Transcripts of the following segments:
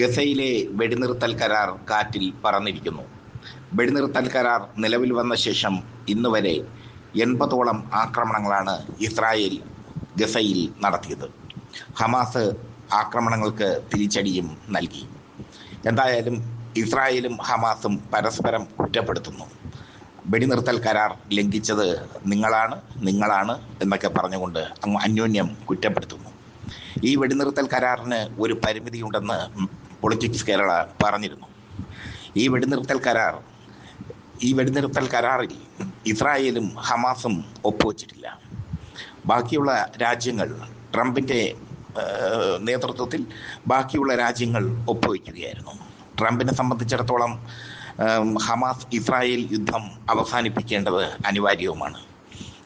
ഗസയിലെ വെടിനിർത്തൽ കരാർ കാറ്റിൽ പറന്നിരിക്കുന്നു. വെടിനിർത്തൽ കരാർ നിലവിൽ വന്ന ശേഷം ഇന്ന് വരെ എൺപതോളം ആക്രമണങ്ങളാണ് ഇസ്രായേൽ ഗസയിൽ നടത്തിയത്. ഹമാസ് ആക്രമണങ്ങൾക്ക് തിരിച്ചടിയും നൽകി. എന്തായാലും ഇസ്രായേലും ഹമാസും പരസ്പരം കുറ്റപ്പെടുത്തുന്നു. വെടിനിർത്തൽ കരാർ ലംഘിച്ചത് നിങ്ങളാണ് നിങ്ങളാണ് എന്നൊക്കെ പറഞ്ഞുകൊണ്ട് അന്യോന്യം കുറ്റപ്പെടുത്തുന്നു. ഈ വെടിനിർത്തൽ കരാറിന് ഒരു പരിമിതിയുണ്ടെന്ന് പൊളിറ്റിക്സ് കേരള പറഞ്ഞിരുന്നു. ഈ വെടിനിർത്തൽ കരാർ ഈ വെടിനിർത്തൽ കരാറിൽ ഇസ്രായേലും ഹമാസും ഒപ്പുവച്ചിട്ടില്ല. ബാക്കിയുള്ള രാജ്യങ്ങൾ ട്രംപിന്റെ നേതൃത്വത്തിൽ ബാക്കിയുള്ള രാജ്യങ്ങൾ ഒപ്പുവയ്ക്കുകയായിരുന്നു ട്രംപിനെ സംബന്ധിച്ചിടത്തോളം ഹമാസ് ഇസ്രായേൽ യുദ്ധം അവസാനിപ്പിക്കേണ്ടത് അനിവാര്യവുമാണ്.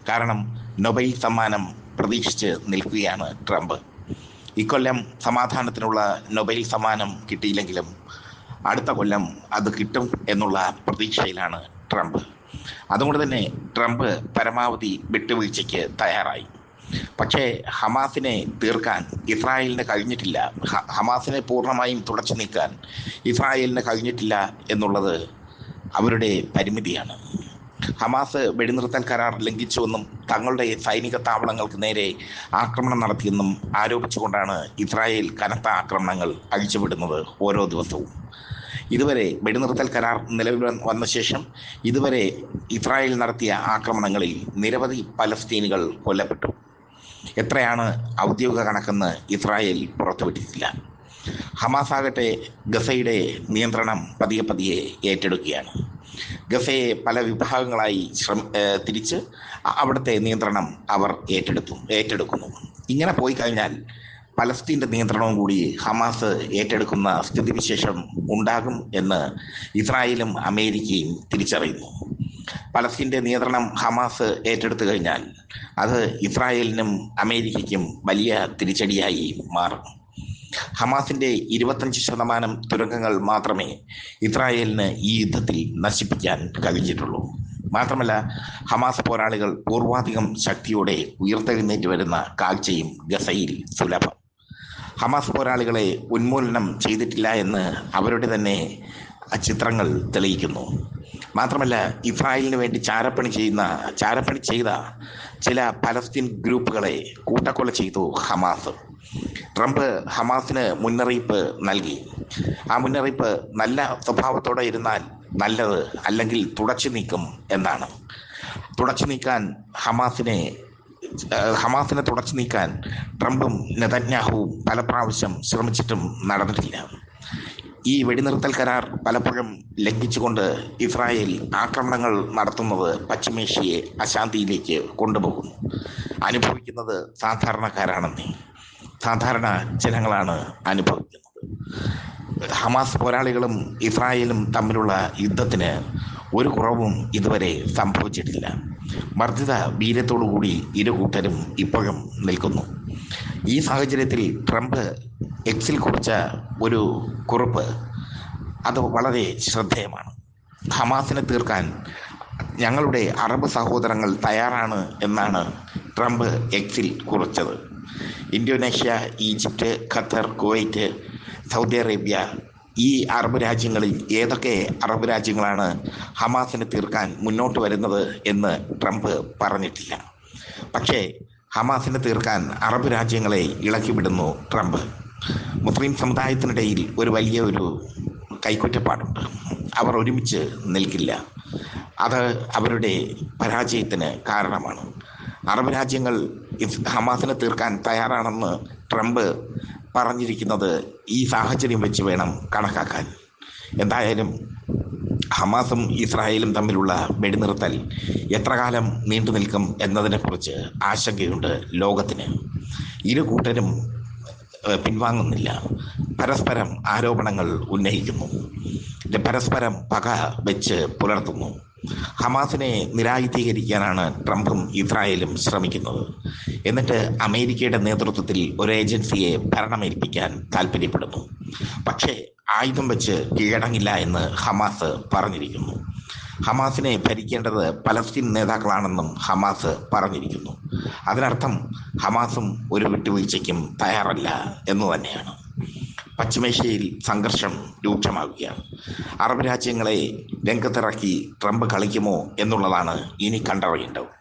കാരണം നൊബൈൽ സമ്മാനം പ്രതീക്ഷിച്ച് നിൽക്കുകയാണ് ട്രംപ്. ഇക്കൊല്ലം സമാധാനത്തിനുള്ള നൊബൈൽ സമ്മാനം കിട്ടിയില്ലെങ്കിലും അടുത്ത കൊല്ലം അത് കിട്ടും എന്നുള്ള പ്രതീക്ഷയിലാണ് ട്രംപ്. അതുകൊണ്ട് തന്നെ ട്രംപ് പരമാവധി വിട്ടുവീഴ്ചയ്ക്ക് തയ്യാറായി. പക്ഷേ ഹമാസിനെ തീർക്കാൻ ഇസ്രായേലിന് കഴിഞ്ഞിട്ടില്ല. ഹമാസിനെ പൂർണമായും തുടച്ചു നീക്കാൻ ഇസ്രായേലിന് കഴിഞ്ഞിട്ടില്ല എന്നുള്ളത് അവരുടെ പരിമിതിയാണ്. ഹമാസ് വെടിനിർത്തൽ കരാർ ലംഘിച്ചുവെന്നും തങ്ങളുടെ സൈനിക താവളങ്ങൾക്ക് നേരെ ആക്രമണം നടത്തിയെന്നും ആരോപിച്ചുകൊണ്ടാണ് ഇസ്രായേൽ കനത്ത ആക്രമണങ്ങൾ അഴിച്ചുവിടുന്നത് ഓരോ ദിവസവും. ഇതുവരെ വെടിനിർത്തൽ കരാർ നിലവിൽ വന്ന- ശേഷം ഇതുവരെ ഇസ്രായേൽ നടത്തിയ ആക്രമണങ്ങളിൽ നിരവധി പലസ്തീനുകൾ കൊല്ലപ്പെട്ടു. എത്രയാണ് ഔദ്യോഗിക കണക്കെന്ന് ഇസ്രായേൽ പുറത്തുവിട്ടിട്ടില്ല. ഹമാസ് ആകട്ടെ ഗസയുടെ നിയന്ത്രണം പതിയെ പതിയെ ഏറ്റെടുക്കുകയാണ്. ഗസയെ പല വിഭാഗങ്ങളായി ശ്രമ തിരിച്ച് അവിടുത്തെ നിയന്ത്രണം അവർ ഏറ്റെടുത്തു ഏറ്റെടുക്കുന്നു. ഇങ്ങനെ പോയി കഴിഞ്ഞാൽ പലസ്തീന്റെ നിയന്ത്രണവും കൂടി ഹമാസ് ഏറ്റെടുക്കുന്ന സ്ഥിതിവിശേഷം ഉണ്ടാകും എന്ന് ഇസ്രായേലും അമേരിക്കയും തിരിച്ചറിയുന്നു. പലസ്തീന്റെ നിയന്ത്രണം ഹമാസ് ഏറ്റെടുത്തു കഴിഞ്ഞാൽ അത് ഇസ്രായേലിനും അമേരിക്കയ്ക്കും വലിയ തിരിച്ചടിയായി മാറും. ഹമാസിന്റെ ഇരുപത്തഞ്ച് ശതമാനം തുരങ്കങ്ങൾ മാത്രമേ ഇസ്രായേലിന് ഈ യുദ്ധത്തിൽ നശിപ്പിക്കാൻ കഴിഞ്ഞിട്ടുള്ളൂ. മാത്രമല്ല ഹമാസ് പോരാളികൾ പൂർവാധികം ശക്തിയോടെ ഉയർത്തെഴുന്നേറ്റ് വരുന്ന കാഴ്ചയും ഗസയിൽ സുലഭം. ഹമാസ് പോരാളികളെ ഉന്മൂലനം ചെയ്തിട്ടില്ല എന്ന് അവരുടെ തന്നെ ചിത്രങ്ങൾ തെളിയിക്കുന്നു. മാത്രമല്ല ഇസ്രായേലിന് വേണ്ടി ചാരപ്പണി ചെയ്യുന്ന ചാരപ്പണി ചെയ്ത ചില പലസ്തീൻ ഗ്രൂപ്പുകളെ കൂട്ടക്കൊല ചെയ്തു ഹമാസ്. ട്രംപ് ഹമാസിന് മുന്നറിയിപ്പ് നൽകി. ആ മുന്നറിയിപ്പ് നല്ല സ്വഭാവത്തോടെ ഇരുന്നാൽ നല്ലത് അല്ലെങ്കിൽ തുടച്ചു നീക്കും എന്നാണ്. തുടച്ചു നീക്കാൻ ഹമാസിനെ ഹമാസിനെ തുടച്ചു നീക്കാൻ ട്രംപും നെതന്യാഹുവും പല പ്രാവശ്യം ശ്രമിച്ചിട്ടും നടന്നിട്ടില്ല. ഈ വെടിനിർത്തൽ കരാർ പലപ്പോഴും ലംഘിച്ചുകൊണ്ട് ഇസ്രായേൽ ആക്രമണങ്ങൾ നടത്തുന്നത് പശ്ചിമേഷ്യയെ അശാന്തിയിലേക്ക് കൊണ്ടുപോകുന്നു. അനുഭവിക്കുന്നത് സാധാരണക്കാരാണെന്നേ. സാധാരണ ജനങ്ങളാണ് അനുഭവിക്കുന്നത്. ഹമാസ് പോരാളികളും ഇസ്രായേലും തമ്മിലുള്ള യുദ്ധത്തിന് ഒരു കുറവും ഇതുവരെ സംഭവിച്ചിട്ടില്ല. വർദ്ധിത വീര്യത്തോടുകൂടി ഇരു കൂട്ടരും ഇപ്പോഴും നിൽക്കുന്നു. ഈ സാഹചര്യത്തിൽ ട്രംപ് എക്സിൽ കുറിച്ച ഒരു കുറിപ്പ് അത് വളരെ ശ്രദ്ധേയമാണ്. ഹമാസിനെ തീർക്കാൻ ഞങ്ങളുടെ അറബ് സഹോദരങ്ങൾ തയ്യാറാണ് എന്നാണ് ട്രംപ് എക്സിൽ കുറിച്ചത്. Indonesia Egypt Qatar Kuwait Saudi Arabia ഈ അറബ് രാജ്യങ്ങളിൽ ഏതൊക്കെ അറബ് രാജ്യങ്ങളാണ് ഹമാസിനെ തീർക്കാൻ മുന്നോട്ട് വരുന്നത് എന്ന് ട്രംപ് പറഞ്ഞിട്ടില്ല. പക്ഷേ ഹമാസിനെ തീർക്കാൻ അറബ് രാജ്യങ്ങളെ ഇളക്കിവിടുന്നു ട്രംപ്. മുസ്ലിം സമുദായത്തിനിടയിൽ ഒരു വലിയ ഒരു കൈക്കുറ്റപ്പാടുണ്ട്. അവർ ഒരുമിച്ച് നിൽക്കില്ല. അത് അവരുടെ പരാജയത്തിന് കാരണമാണ്. അറബ് രാജ്യങ്ങൾ ഹമാസിനെ തീർക്കാൻ തയ്യാറാണെന്ന് ട്രംപ് പറഞ്ഞിരിക്കുന്നത് ഈ സാഹചര്യം വെച്ച് വേണം കണക്കാക്കാൻ. എന്തായാലും ഹമാസും ഇസ്രായേലും തമ്മിലുള്ള വെടിനിർത്തൽ എത്ര കാലം നീണ്ടു നിൽക്കും എന്നതിനെക്കുറിച്ച് ആശങ്കയുണ്ട് ലോകത്തിന്. ഇരു കൂട്ടരും പിൻവാങ്ങുന്നില്ല. പരസ്പരം ആരോപണങ്ങൾ ഉന്നയിക്കുന്നു. പരസ്പരം പക വെച്ച് പുലർത്തുന്നു. ഹമാസിനെ നിരായുധീകരിക്കാനാണ് ട്രംപും ഇസ്രായേലും ശ്രമിക്കുന്നത്. എന്നിട്ട് അമേരിക്കയുടെ നേതൃത്വത്തിൽ ഒരു ഏജൻസിയെ ഭരണമേൽപ്പിക്കാൻ താല്പര്യപ്പെടുന്നു പക്ഷേ ആയുധം വെച്ച് കീഴടങ്ങില്ല എന്ന് ഹമാസ് പറഞ്ഞിരിക്കുന്നു. ഹമാസിനെ ഭരിക്കേണ്ടത് പലസ്തീൻ നേതാക്കളാണെന്നും ഹമാസ് പറഞ്ഞിരിക്കുന്നു. അതിനർത്ഥം ഹമാസും ഒരു വിട്ടുവീഴ്ചയ്ക്കും തയ്യാറല്ല എന്ന് തന്നെയാണ്. പശ്ചിമേഷ്യയിൽ സംഘർഷം രൂക്ഷമാവുകയാണ്. അറബ് രാജ്യങ്ങളെ രംഗത്തിറക്കി ട്രംപ് കളിക്കുമോ എന്നുള്ളതാണ് ഇനി കണ്ടറിയേണ്ടത്.